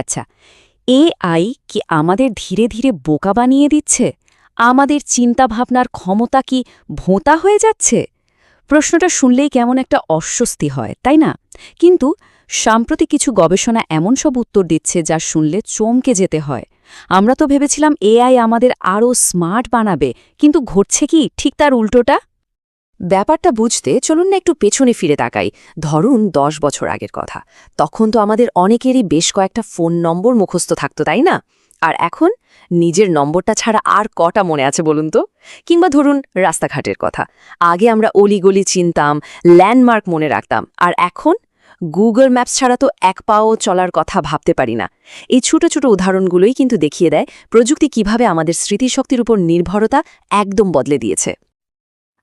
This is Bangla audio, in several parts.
আচ্ছা এআই কি আমাদের ধীরে ধীরে বোকা বানিয়ে দিচ্ছে? আমাদের চিন্তাভাবনার ক্ষমতা কি ভোঁতা হয়ে যাচ্ছে? প্রশ্নটা শুনলেই কেমন একটা অস্বস্তি হয়, তাই না? কিন্তু সাম্প্রতিক কিছু গবেষণা এমন সব উত্তর দিচ্ছে যা শুনলে চমকে যেতে হয়। আমরা তো ভেবেছিলাম এআই আমাদের আরও স্মার্ট বানাবে, কিন্তু ঘটছে কি? ঠিক তার উল্টোটা? ব্যাপারটা বুঝতে চলুন না একটু পেছনে ফিরে তাকাই। ধরুন দশ বছর আগের কথা। তখন তো আমাদের অনেকেরই বেশ কয়েকটা ফোন নম্বর মুখস্থ থাকতো, তাই না? আর এখন নিজের নম্বরটা ছাড়া আর কটা মনে আছে বলুন তো? কিংবা ধরুন রাস্তাঘাটের কথা। আগে আমরা অলিগলি চিনতাম, ল্যান্ডমার্ক মনে রাখতাম। আর এখন গুগল ম্যাপস ছাড়া তো এক পাও চলার কথা ভাবতে পারি না। এই ছোট ছোট উদাহরণগুলোই কিন্তু দেখিয়ে দেয় প্রযুক্তি কীভাবে আমাদের স্মৃতিশক্তির উপর নির্ভরতা একদম বদলে দিয়েছে।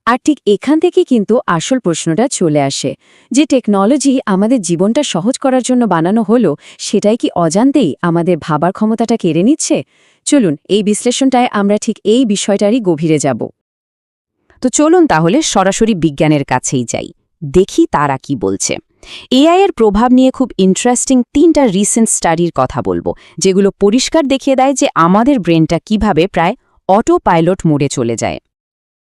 আর ঠিক এখান থেকে কিন্তু আসল প্রশ্নটা চলে আসে, যে টেকনোলজি আমাদের জীবনটা সহজ করার জন্য বানানো হলো, সেটাই কি অজান্তেই আমাদের ভাবার ক্ষমতাটা কেড়ে নিচ্ছে? চলুন, এই বিশ্লেষণটায় আমরা ঠিক এই বিষয়টারই গভীরে যাব। তো চলুন তাহলে সরাসরি বিজ্ঞানের কাছেই যাই। দেখি তারা কি বলছে। এআই এর প্রভাব নিয়ে খুব ইন্টারেস্টিং তিনটা রিসেন্ট স্টাডির কথা বলব, যেগুলো পরিষ্কার দেখিয়ে দেয় যে আমাদের ব্রেনটা কীভাবে প্রায় অটো পাইলট মোডে চলে যায়।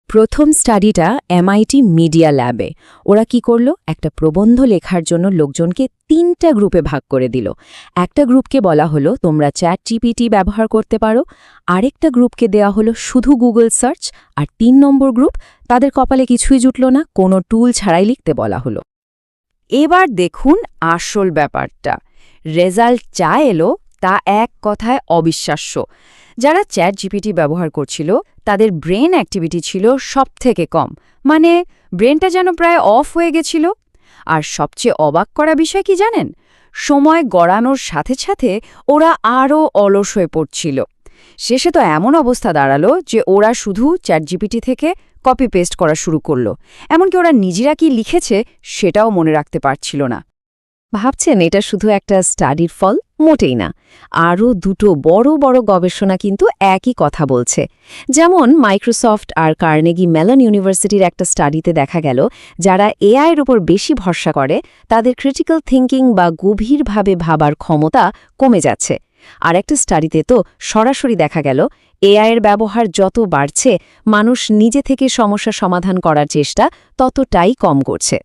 প্রথম স্টাডিটা এমআইটি মিডিয়া ল্যাবে ওরা কি করল? একটা প্রবন্ধ লেখার জন্য লোকজনকে তিনটা গ্রুপে ভাগ করে দিল। একটা গ্রুপকে বলা হলো, তোমরা চ্যাট জিপিটি ব্যবহার করতে পারো। আরেকটা গ্রুপকে দেয়া হলো, শুধু গুগল সার্চ। আর তিন নম্বর গ্রুপ, তাদের কপালে কিছুই জুটল না, কোনো টুল ছাড়াই লিখতে বলা হলো। এবার দেখুন আসল ব্যাপারটা। রেজাল্ট চা এলো তা এক কথায় অবিশ্বাস্য। যারা চ্যাট জিপিটি ব্যবহার করছিল, তাদের ব্রেন অ্যাক্টিভিটি ছিল সবথেকে কম। মানে ব্রেনটা যেন প্রায় অফ হয়ে গেছিল। আর সবচেয়ে অবাক করা বিষয় কি জানেন? সময় গড়ানোর সাথে সাথে ওরা আরও অলস হয়ে পড়ছিল। শেষে তো এমন অবস্থা দাঁড়াল যে ওরা শুধু চ্যাট জিপিটি থেকে কপি পেস্ট করা শুরু করল। এমনকি ওরা নিজেরা কি লিখেছে সেটাও মনে রাখতে পারছিল না। ভাবছেন এটা শুধু একটা স্টাডির ফল? মোটেই না। আরও দুটো বড় বড় গবেষণা কিন্তু একই কথা বলছে। যেমন মাইক্রোসফট আর কার্নেগি মেলন ইউনিভার্সিটির একটা স্টাডিতে দেখা গেল, যারা এআইয়ের উপর বেশি ভরসা করে, তাদের ক্রিটিক্যাল থিঙ্কিং বা গভীরভাবে ভাবার ক্ষমতা কমে যাচ্ছে। আর একটা স্টাডিতে তো সরাসরি দেখা গেল, এআইয়ের ব্যবহার যত বাড়ছে, মানুষ নিজে থেকে সমস্যা সমাধান করার চেষ্টা ততটাই কম করছে।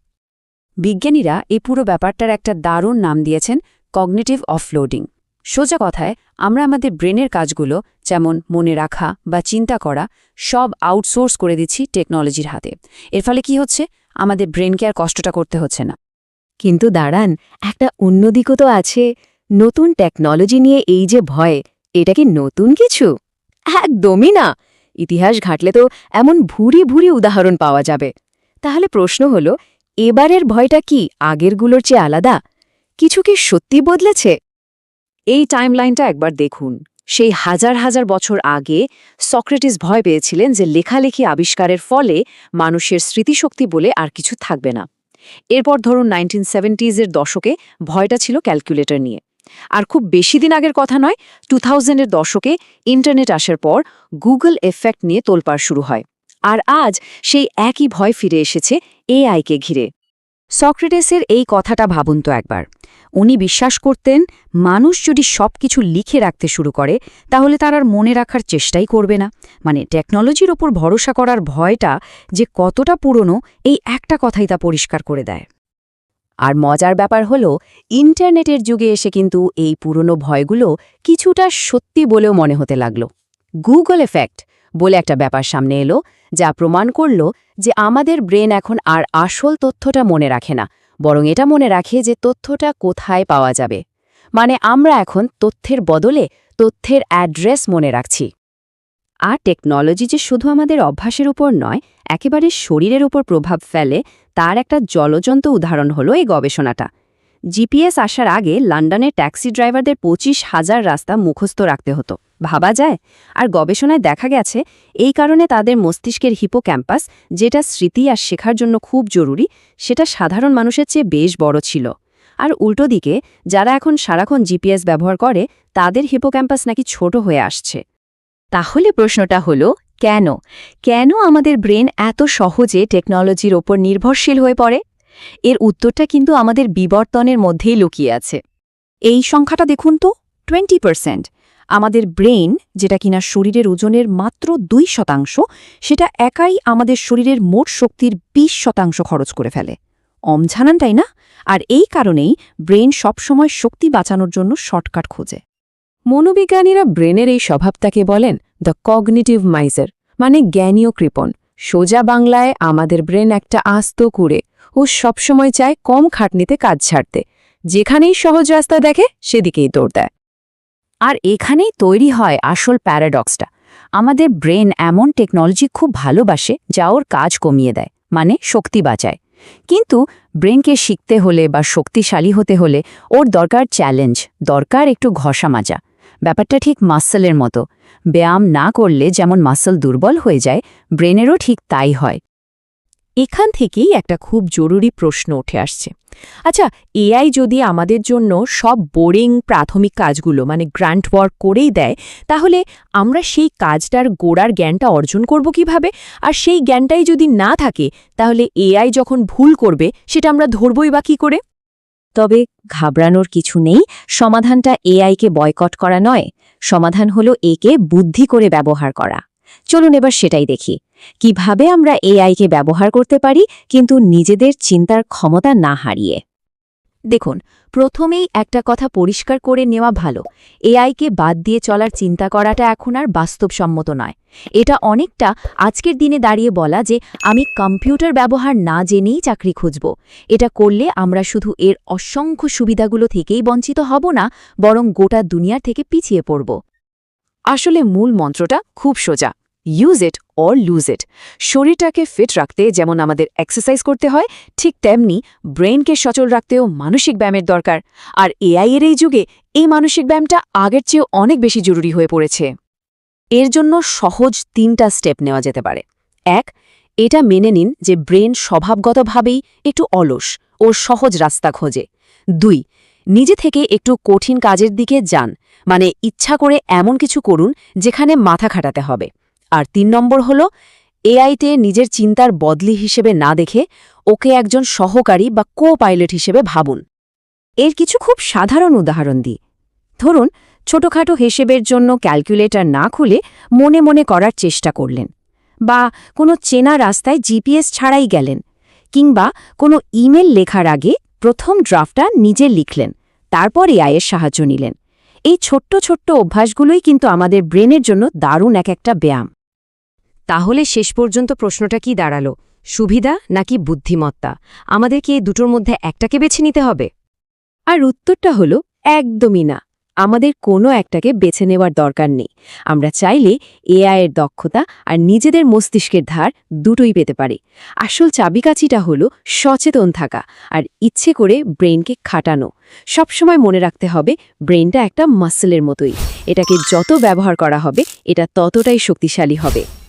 বিজ্ঞানীরা এই পুরো ব্যাপারটার একটা দারুণ নাম দিয়েছেন কগনেটিভ অফলোডিং। সোজা কথায়, আমরা আমাদের ব্রেনের কাজগুলো, যেমন মনে রাখা বা চিন্তা করা, সব আউটসোর্স করে দিচ্ছি টেকনোলজির হাতে। এর ফলে কি হচ্ছে? আমাদের ব্রেনকে আর কষ্টটা করতে হচ্ছে না। কিন্তু দাঁড়ান, একটা অন্যদিকও তো আছে। নতুন টেকনোলজি নিয়ে এই যে ভয়, এটা কি নতুন কিছু? একদমই না! ইতিহাস ঘাটলে তো এমন ভুরি ভুরি উদাহরণ পাওয়া যাবে। তাহলে প্রশ্ন হল এবারের ভয়টা কি আগেরগুলোর চেয়ে আলাদা? কিছু কি সত্যি বদলেছে? এই টাইমলাইনটা একবার দেখুন। সেই হাজার হাজার বছর আগে সক্রেটিস ভয় পেয়েছিলেন যে লেখালেখি আবিষ্কারের ফলে মানুষের স্মৃতিশক্তি বলে আর কিছু থাকবে না। এরপর ধরুন নাইনটিন সেভেন্টিজের দশকে ভয়টা ছিল ক্যালকুলেটর নিয়ে। আর খুব বেশি দিন আগের কথা নয়, টু থাউজেন্ডের দশকে ইন্টারনেট আসার পর গুগল এফেক্ট নিয়ে তোলপাড় শুরু হয়। আর আজ সেই একই ভয় ফিরে এসেছে এআইকে ঘিরে। সক্রেটেসের এই কথাটা ভাবুন তো একবার। উনি বিশ্বাস করতেন, মানুষ যদি সব কিছু লিখে রাখতে শুরু করে, তাহলে তার আর মনে রাখার চেষ্টাই করবে না। মানে টেকনোলজির ওপর ভরসা করার ভয়টা যে কতটা পুরনো, এই একটা কথাই তা পরিষ্কার করে দেয়। আর মজার ব্যাপার হল, ইন্টারনেটের যুগে এসে কিন্তু এই পুরনো ভয়গুলো কিছুটা সত্যি বলেও মনে হতে লাগল। গুগল এফেক্ট বলে একটা ব্যাপার সামনে এলো যা প্রমাণ করল যে আমাদের ব্রেন এখন আর আসল তথ্যটা মনে রাখে না, বরং এটা মনে রাখে যে তথ্যটা কোথায় পাওয়া যাবে। মানে আমরা এখন তথ্যের বদলে তথ্যের অ্যাড্রেস মনে রাখছি। আর টেকনোলজি যে শুধু আমাদের অভ্যাসের উপর নয়, একেবারে শরীরের উপর প্রভাব ফেলে, তার একটা জলজন্ত উদাহরণ হলো এই গবেষণাটা। জিপিএস আসার আগে লন্ডনে ট্যাক্সি ড্রাইভারদের পঁচিশ হাজার রাস্তা মুখস্থ রাখতে হতো। ভাবা যায়? আর গবেষণায় দেখা গেছে, এই কারণে তাদের মস্তিষ্কের হিপোক্যাম্পাস, যেটা স্মৃতি আর শেখার জন্য খুব জরুরি, সেটা সাধারণ মানুষের চেয়ে বেশ বড় ছিল। আর উল্টো দিকে, যারা এখন সারাক্ষণ জিপিএস ব্যবহার করে, তাদের হিপোক্যাম্পাস নাকি ছোট হয়ে আসছে। তাহলে প্রশ্নটা হলো, কেন? কেন আমাদের ব্রেন এত সহজে টেকনোলজির ওপর নির্ভরশীল হয়ে পড়ে? এর উত্তরটা কিন্তু আমাদের বিবর্তনের মধ্যেই লুকিয়ে আছে। এই সংখ্যাটা দেখুন তো টোয়েন্টি পার্সেন্ট আমাদের ব্রেন যেটা কিনা শরীরের ওজনের মাত্র দুই শতাংশ, সেটা একাই আমাদের শরীরের মোট শক্তির ২০ শতাংশ খরচ করে ফেলে। অমঝানানটাই না? আর এই কারণেই ব্রেন সবসময় শক্তি বাঁচানোর জন্য শর্টকাট খোঁজে। মনোবিজ্ঞানীরা ব্রেনের এই স্বভাবটাকে বলেন দ্য কগনিটিভ মাইজার মানে জ্ঞানীয় কৃপণ। সোজা বাংলায় আমাদের ব্রেন একটা আস্ত কুড়ে ও সবসময় চায় কম খাটনিতে কাজ ছাড়তে। যেখানেই সহজ রাস্তা দেখে, সেদিকেই দৌড় দেয়। আর এখানেই তৈরি হয় আসল প্যারাডক্সটা। আমাদের ব্রেন এমন টেকনোলজি খুব ভালোবাসে, যা ওর কাজ কমিয়ে দেয় মানে শক্তি বাঁচায়। কিন্তু ব্রেনকে শিখতে হলে বা শক্তিশালী হতে হলে ওর দরকার চ্যালেঞ্জ, দরকার একটু ঘষা মাজা। ব্যাপারটা ঠিক মাসেলের মতো। ব্যায়াম না করলে যেমন মাসল দুর্বল হয়ে যায়, ব্রেনেরও ঠিক তাই হয়। এখান থেকেই একটা খুব জরুরি প্রশ্ন উঠে আসছে। আচ্ছা এআই যদি আমাদের জন্য সব বোরিং প্রাথমিক কাজগুলো মানে গ্রান্ট ওয়ার্ক করেই দেয়, তাহলে আমরা সেই কাজটার গোড়ার জ্ঞানটা অর্জন করব কীভাবে? আর সেই জ্ঞানটাই যদি না থাকে, তাহলে এআই যখন ভুল করবে, সেটা আমরা ধরবই বা কী করে? তবে ঘাবড়ানোর কিছু নেই, সমাধানটা এআইকে বয়কট করা নয়। সমাধান হলো একে বুদ্ধি করে ব্যবহার করা। চলুন এবার সেটাই দেখি। কীভাবে আমরা এআইকে ব্যবহার করতে পারি, কিন্তু নিজেদের চিন্তার ক্ষমতা না হারিয়ে। দেখুন, প্রথমেই একটা কথা পরিষ্কার করে নেওয়া ভালো। এআইকে বাদ দিয়ে চলার চিন্তা করাটা এখন আর বাস্তবসম্মত নয়। এটা অনেকটা আজকের দিনে দাঁড়িয়ে বলা যে, আমি কম্পিউটার ব্যবহার না জেনেই চাকরি খুঁজব। এটা করলে আমরা শুধু এর অসংখ্য সুবিধাগুলো থেকেই বঞ্চিত হব না, বরং গোটা দুনিয়ার থেকে পিছিয়ে পড়ব। আসলে মূল মন্ত্রটা খুব সোজা। Use it or lose it শরীরটাকে ফিট রাখতে যেমন আমাদের এক্সারসাইজ করতে হয়, ঠিক তেমনি ব্রেনকে সচল রাখতেও মানসিক ব্যায়ামের দরকার। আর এআই এর এই যুগে এই মানসিক ব্যায়ামটা আগের চেয়েও অনেক বেশি জরুরি হয়ে পড়েছে। এর জন্য সহজ তিনটা স্টেপ নেওয়া যেতে পারে। এক, এটা মেনে নিন যে ব্রেন স্বভাবগতভাবেই একটু অলস ও সহজ রাস্তা খোঁজে। দুই, নিজে থেকে একটু কঠিন কাজের দিকে যান। মানে ইচ্ছা করে এমন কিছু করুন যেখানে মাথা খাটাতে হবে। আর তিন নম্বর হল, এআইতে নিজের চিন্তার বদলি হিসেবে না দেখে ওকে একজন সহকারী বা কো পাইলট হিসেবে ভাবুন। এর কিছু খুব সাধারণ উদাহরণ দিই। ধরুন, ছোটখাটো হিসেবের জন্য ক্যালকুলেটর না খুলে মনে মনে করার চেষ্টা করলেন বা কোনো চেনা রাস্তায় জিপিএস ছাড়াই গেলেন কিংবা কোনো ইমেল লেখার আগে প্রথম ড্রাফটটা নিজে লিখলেন, তারপর এআইয়ের সাহায্য নিলেন। এই ছোট্ট ছোট্ট অভ্যাসগুলোই কিন্তু আমাদের ব্রেনের জন্য দারুণ এক একটা ব্যায়াম। তাহলে শেষ পর্যন্ত প্রশ্নটা কি দাঁড়াল? সুবিধা নাকি বুদ্ধিমত্তা? আমাদের কি এই দুটোর মধ্যে একটাকে বেছে নিতে হবে। আর উত্তরটা হলো, একদমই না। আমাদের কোনো একটাকে বেছে নেওয়ার দরকার নেই। আমরা চাইলে এআইয়ের দক্ষতা আর নিজেদের মস্তিষ্কের ধার দুটোই পেতে পারি। আসল চাবিকাচিটা হলো সচেতন থাকা আর ইচ্ছে করে ব্রেনকে খাটানো। সবসময় মনে রাখতে হবে ব্রেনটা একটা মাসেলের মতোই। এটাকে যত ব্যবহার করা হবে, এটা ততটাই শক্তিশালী হবে।